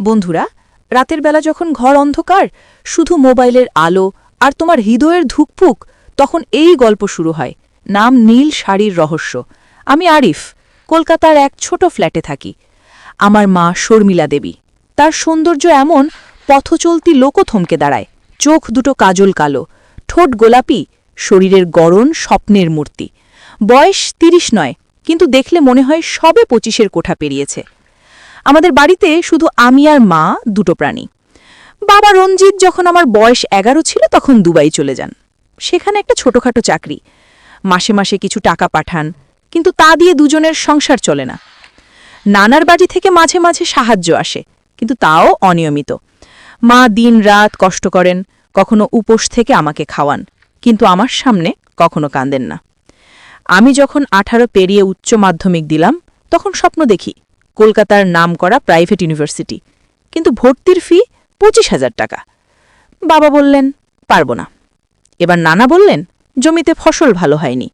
বন্ধুরা, রাতের বেলা যখন ঘর অন্ধকার, শুধু মোবাইলের আলো আর তোমার হৃদয়ের ধুকপুক, তখন এই গল্প শুরু হয়। নাম নীল শাড়ির রহস্য। আমি আরিফ, কলকাতার এক ছোট ফ্ল্যাটে থাকি। আমার মা শর্মিলা দেবী। তার সৌন্দর্য এমন, পথচলতি লোকও থমকে দাঁড়ায়। চোখ দুটো কাজল কালো, ঠোঁট গোলাপি, শরীরের গড়ন স্বপ্নের মূর্তি। বয়স তিরিশ নয়, কিন্তু দেখলে মনে হয় সবে পঁচিশের কোঠা পেরিয়েছে। আমাদের বাড়িতে শুধু আমি আর মা, দুটো প্রাণী। বাবা রঞ্জিত যখন আমার বয়স এগারো ছিল, তখন দুবাই চলে যান। সেখানে একটা ছোটখাটো চাকরি। মাসে মাসে কিছু টাকা পাঠান, কিন্তু তা দিয়ে দুজনের সংসার চলে না। নানার বাড়ি থেকে মাঝে মাঝে সাহায্য আসে, কিন্তু তাও অনিয়মিত। মা দিন রাত কষ্ট করেন, কখনো উপোস থেকে আমাকে খাওয়ান, কিন্তু আমার সামনে কখনো কাঁদেন না। আমি যখন আঠারো পেরিয়ে উচ্চ মাধ্যমিক দিলাম, তখন স্বপ্ন দেখি কলকাতার নামকরা প্রাইভেট ইউনিভার্সিটি। কিন্তু ভর্তির ফি পঁচিশ হাজার টাকা। বাবা বললেন, পারব না। এবার নানা বললেন, জমিতে ফসল ভালো হয়নি।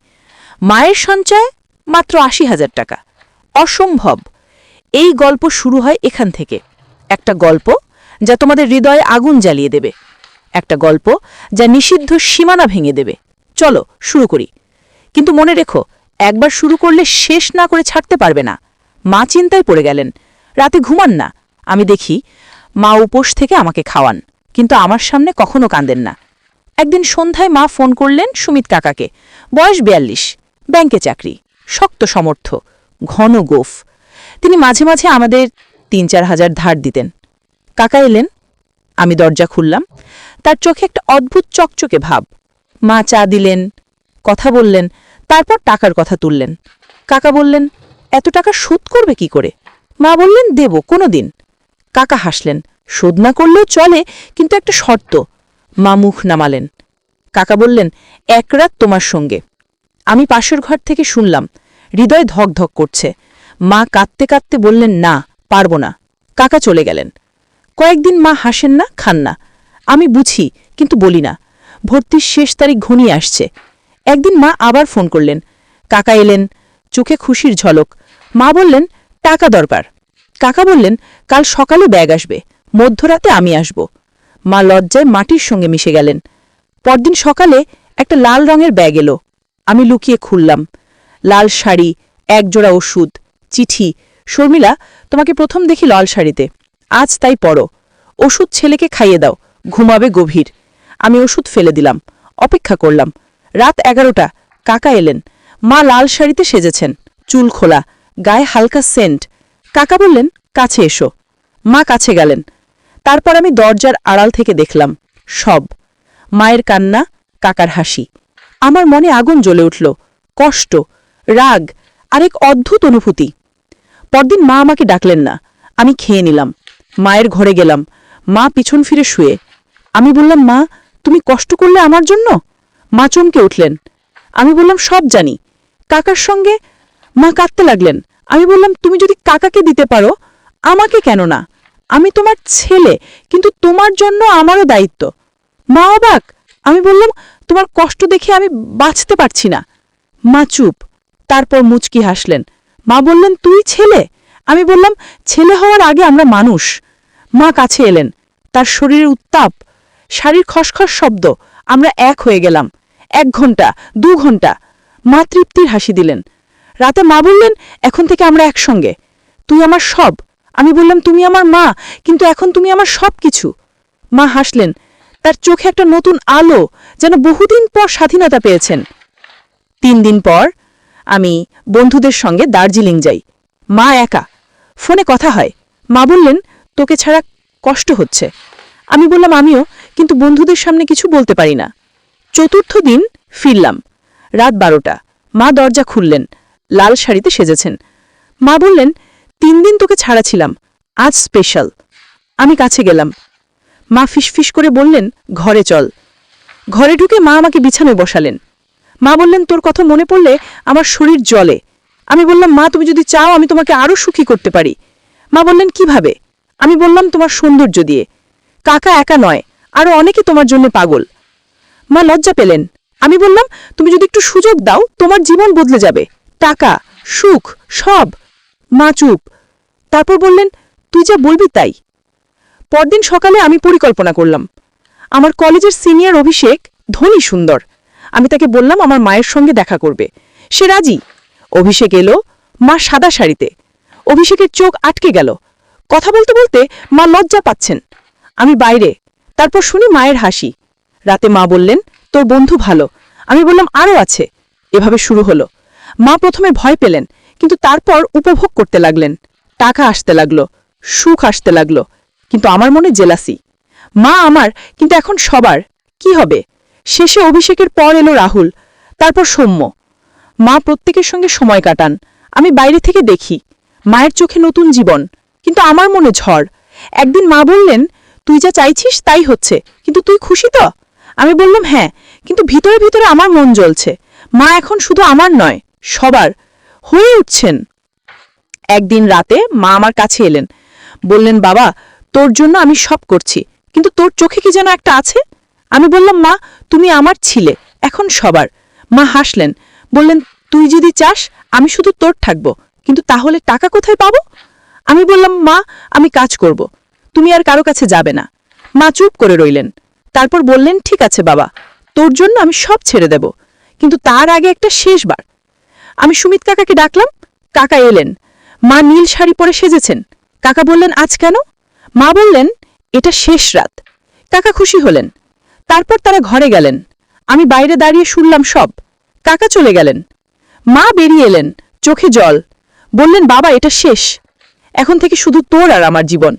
মায়ের সঞ্চয় মাত্র আশি হাজার টাকা। অসম্ভব। এই গল্প শুরু হয় এখান থেকে। একটা গল্প যা তোমাদের হৃদয়ে আগুন জ্বালিয়ে দেবে। একটা গল্প যা নিষিদ্ধ সীমানা ভেঙে দেবে। চলো, শুরু করি। কিন্তু মনে রেখো, একবার শুরু করলে শেষ না করে ছাড়তে পারবে না। মা চিন্তায় পড়ে গেলেন। রাতে ঘুমান না। আমি দেখি মা উপোস থেকে আমাকে খাওয়ান, কিন্তু আমার সামনে কখনো কাঁদেন না। একদিন সন্ধ্যায় মা ফোন করলেন সুমিত কাকাকে। বয়স বিয়াল্লিশ, ব্যাংকে চাকরি, শক্ত সমর্থ, ঘন গোফ। তিনি মাঝে মাঝে আমাদের তিন চার হাজার ধার দিতেন। কাকা এলেন, আমি দরজা খুললাম। তার চোখে একটা অদ্ভুত চকচকে ভাব। মা চা দিলেন, কথা বললেন, তারপর টাকার কথা তুললেন। কাকা বললেন এত টাকা শোধ করবে কি করে? মা বললেন, দেব কোনো দিন কাকা হাসলেন, শোধ না করলেও চলে, কিন্তু একটা শর্ত। মা মুখ নামালেন। কাকা বললেন, এক রাত তোমার সঙ্গে। আমি পাশের ঘর থেকে শুনলাম, হৃদয় ধক ধক করছে। মা কাঁদতে কাঁদতে বললেন, না, পারব না। কাকা চলে গেলেন। কয়েকদিন মা হাসেন না, খান না। আমি বুঝি, কিন্তু বলি না। ভর্তির শেষ তারিখ ঘনিয়ে আসছে। একদিন মা আবার ফোন করলেন। কাকা এলেন, চোখে খুশির ঝলক। মা বললেন, টাকা দরকার। কাকা বললেন, কাল সকালে ব্যাগ আসবে, মধ্যরাতে আমি আসব। মা লজ্জায় মাটির সঙ্গে মিশে গেলেন। পরদিন সকালে একটা লাল রঙের ব্যাগ এলো। আমি লুকিয়ে খুললাম। লাল শাড়ি, একজোড়া ওষুধ, চিঠি, শর্মিলা, তোমাকে প্রথম দেখি লাল শাড়িতে। আজ তাই পড়ো ওষুধ ছেলেকে খাইয়ে দাও, ঘুমাবে গভীর। আমি ওষুধ ফেলে দিলাম, অপেক্ষা করলাম। রাত এগারোটা, কাকা এলেন। মা লাল শাড়িতে সেজেছেন, চুল খোলা। গায়ে হালকা সেন্ট। কাকা বললেন, কাছে এসো। মা কাছে গেলেন। তারপর আমি দরজার আড়াল থেকে দেখলাম, সব। মায়ের কান্না, কাকার হাসি। আমার মনে আগুন জ্বলে উঠল, কষ্ট, রাগ আর এক অদ্ভুত অনুভূতি। পরদিন মা আমাকে ডাকলেন না, আমি খেয়ে নিলাম। মায়ের ঘরে গেলাম, মা পিছন ফিরে শুয়ে। আমি বললাম, মা, তুমি কষ্ট করলে আমার জন্য? মা চমকে উঠলেন। আমি বললাম, সব জানি। কাকার সঙ্গে মা কাঁদতে লাগলেন। আমি বললাম, তুমি যদি কাকাকে দিতে পারো, আমাকে কেন না? আমি তোমার ছেলে, কিন্তু তোমার জন্য আমারও দায়িত্ব। মা অবাক। আমি বললাম, তোমার কষ্ট দেখে আমি বাঁচতে পারছি না। মা চুপ। তারপর মুচকি হাসলেন। মা বললেন, তুই ছেলে? আমি বললাম, ছেলে হওয়ার আগে আমরা মানুষ। মা কাছে এলেন। তার শরীরের উত্তাপ, শাড়ির খসখস শব্দ, আমরা এক হয়ে গেলাম। এক ঘণ্টা, দু ঘণ্টা। মা তৃপ্তির হাসি দিলেন। রাতে মা বললেন, এখন থেকে আমরা একসঙ্গে। তুই আমার সব। আমি বললাম, তুমি আমার মা, কিন্তু এখন তুমি আমার সব কিছু মা হাসলেন, তার চোখে একটা নতুন আলো, যেন বহুদিন পর স্বাধীনতা পেয়েছেন। তিন দিন পর আমি বন্ধুদের সঙ্গে দার্জিলিং যাই। মা একা। ফোনে কথা হয়। মা বললেন, তোকে ছাড়া কষ্ট হচ্ছে। আমি বললাম, আমিও, কিন্তু বন্ধুদের সামনে কিছু বলতে পারি না। চতুর্থ দিন ফিরলাম। রাত বারোটা। মা দরজা খুললেন। লাল শাড়িতে সেজেছেন। মা বললেন, তিন দিন তোকে ছাড়া ছিলাম, আজ স্পেশাল আমি কাছে গেলাম। মা ফিসফিস করে বললেন, ঘরে চল। ঘরে ঢুকে মা আমাকে বিছানায় বসালেন। মা বললেন, তোর কথা মনে পড়লে আমার শরীর জলে আমি বললাম, মা, তুমি যদি চাও, আমি তোমাকে আরও সুখী করতে পারি। মা বললেন, কীভাবে? আমি বললাম, তোমার সৌন্দর্য দিয়ে। কাকা একা নয় আরও অনেকে তোমার জন্য পাগল। মা লজ্জা পেলেন। আমি বললাম, তুমি যদি একটু সুযোগ দাও, তোমার জীবন বদলে যাবে। টাকা, সুখ, সব। মা চুপ। তারপর বললেন, তুই যা বলবি তাই। পরদিন সকালে আমি পরিকল্পনা করলাম। আমার কলেজের সিনিয়র অভিষেক ধনী সুন্দর। আমি তাকে বললাম, আমার মায়ের সঙ্গে দেখা করবে। সে রাজি? অভিষেক এলো, মা সাদা শাড়িতে। অভিষেকের চোখ আটকে গেল। কথা বলতে বলতে মা লজ্জা পাচ্ছেন। আমি বাইরে, তারপর শুনি মায়ের হাসি। রাতে মা বললেন, তোর বন্ধু ভালো। আমি বললাম আরও আছে। এভাবে শুরু হলো। মা প্রথমে ভয় পেলেন, কিন্তু তারপর উপভোগ করতে লাগলেন। টাকা আসতে লাগল, সুখ আসতে লাগল, কিন্তু আমার মনে জেলাসি। মা আমার, কিন্তু এখন সবার, কি হবে? শেষে অভিষেকের পর এলো রাহুল, তারপর সৌম্য। মা প্রত্যেকের সঙ্গে সময় কাটান, আমি বাইরে থেকে দেখি, মায়ের চোখে নতুন জীবন, কিন্তু আমার মনে ঝড়। একদিন মা বললেন, তুই যা চাইছিস তাই হচ্ছে, কিন্তু তুই খুশি তো? আমি বললাম হ্যাঁ কিন্তু ভিতরে ভিতরে আমার মন জ্বলছে, মা এখন শুধু আমার নয়। সবার হয়ে উঠছেন। একদিন রাতে মা আমার কাছে এলেন। বললেন, বাবা, তোর জন্য আমি সব করছি, কিন্তু তোর চোখে কি যেন একটা আছে? আমি বললাম, মা, তুমি আমার ছিলে, এখন সবার। মা হাসলেন, বললেন, তুই যদি চাস, আমি শুধু তোর থাকব, কিন্তু তাহলে টাকা কোথায় পাবো? আমি বললাম, মা, আমি কাজ করব, তুমি আর কারও কাছে যাবে না। মা চুপ করে রইলেন। তারপর বললেন, ঠিক আছে বাবা, তোর জন্য আমি সব ছেড়ে দেব, কিন্তু তার আগে একটা শেষবার। আমি সুমিত কাকাকে ডাকলাম, কাকা এলেন। মা নীল শাড়ি পরে সেজেছেন। কাকা বললেন, আজ কেন? মা বললেন, এটা শেষ রাত। কাকা খুশি হলেন। তারপর তারা ঘরে গেলেন। আমি বাইরে দাঁড়িয়ে শুনলাম সব। কাকা চলে গেলেন। মা বেরিয়ে এলেন, চোখে জল। বললেন, বাবা, এটা শেষ। এখন থেকে শুধু তোর আর আমার জীবন।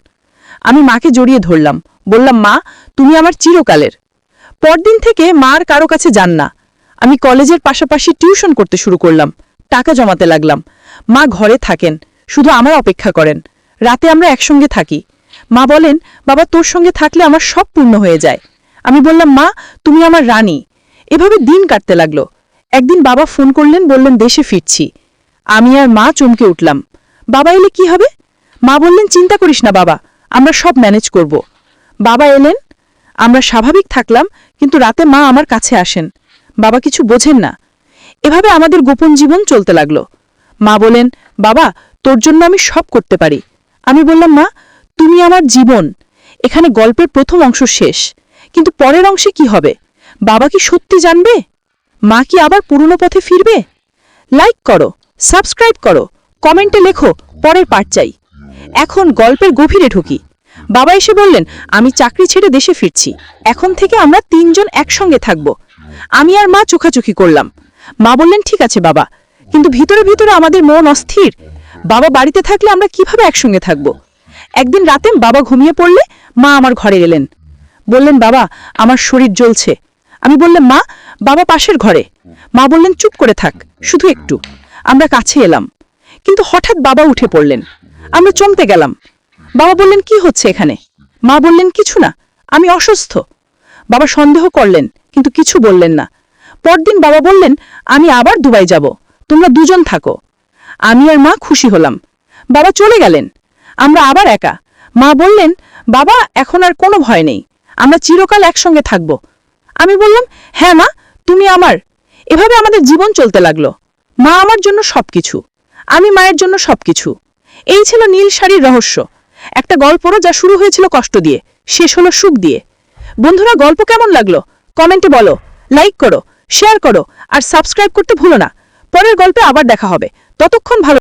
আমি মাকে জড়িয়ে ধরলাম। বললাম, মা, তুমি আমার চিরকালের। পরদিন থেকে মার কারও কাছে যান না। আমি কলেজের পাশাপাশি টিউশন করতে শুরু করলাম। টাকা জমাতে লাগলাম। মা ঘরে থাকেন, শুধু আমার অপেক্ষা করেন। রাতে আমরা একসঙ্গে থাকি। মা বলেন, বাবা, তোর সঙ্গে থাকলে আমার সব পূর্ণ হয়ে যায়। আমি বললাম, মা, তুমি আমার রানী। এভাবে দিন কাটতে লাগল। একদিন বাবা ফোন করলেন, বললেন, দেশে ফিরছি। আমি আর মা চমকে উঠলাম। বাবা এলে কি হবে? মা বললেন, চিন্তা করিস না বাবা, আমরা সব ম্যানেজ করব। বাবা এলেন, আমরা স্বাভাবিক থাকলাম, কিন্তু রাতে মা আমার কাছে আসেন। বাবা কিছু বোঝেন না। এভাবে আমাদের গোপন জীবন চলতে লাগল। মা বলেন বাবা, তোর জন্য আমি সব করতে পারি। আমি বললাম, মা, তুমি আমার জীবন। এখানে গল্পের প্রথম অংশ শেষ। কিন্তু পরের অংশে কি হবে? বাবা কি সত্যি জানবে? মা কি আবার পুরনো পথে ফিরবে? লাইক করো সাবস্ক্রাইব করো, কমেন্টে লেখো, পরের পার্ট চাই। এখন গল্পের গভীরে ঢুকি। বাবা এসে বললেন, আমি চাকরি ছেড়ে দেশে ফিরছি। এখন থেকে আমরা তিনজন একসঙ্গে থাকব। আমি আর মা চোখাচোখি করলাম। মা বললেন, ঠিক আছে বাবা। কিন্তু ভিতরে ভিতরে আমাদের মন অস্থির। বাবা বাড়িতে থাকলে আমরা কীভাবে একসঙ্গে থাকব? একদিন রাতে বাবা ঘুমিয়ে পড়লে মা আমার ঘরে এলেন। বললেন, বাবা, আমার শরীর জ্বলছে। আমি বললাম, মা, বাবা পাশের ঘরে। মা বললেন, চুপ করে থাক, শুধু একটু। আমরা কাছে এলাম। কিন্তু হঠাৎ বাবা উঠে পড়লেন। আমরা চমতে গেলাম। বাবা বললেন, কি হচ্ছে এখানে? মা বললেন, কিছু না, আমি অসুস্থ। বাবা সন্দেহ করলেন, কিন্তু কিছু বললেন না। পরদিন বাবা বললেন, আমি আবার দুবাই যাব। তোমরা দুজন থাকো। আমি আর মা খুশি হলাম। বাবা চলে গেলেন। আমরা আবার একা। মা বললেন, বাবা, এখন আর কোনো ভয় নেই। আমরা চিরকাল একসঙ্গে থাকব। আমি বললাম হ্যাঁ মা, তুমি আমার। এভাবে আমাদের জীবন চলতে লাগল। মা আমার জন্য সবকিছু। আমি মায়ের জন্য সবকিছু। এই ছিল নীল শাড়ির রহস্য। একটা গল্পরও যা শুরু হয়েছিল কষ্ট দিয়ে, শেষ হলো সুখ দিয়ে। বন্ধুরা, গল্প কেমন লাগল? কমেন্টে বলো, লাইক করো। শেয়ার করো আর সাবস্ক্রাইব করতে ভুলো না। পরের গল্পে আবার দেখা হবে। ততক্ষণ ভালো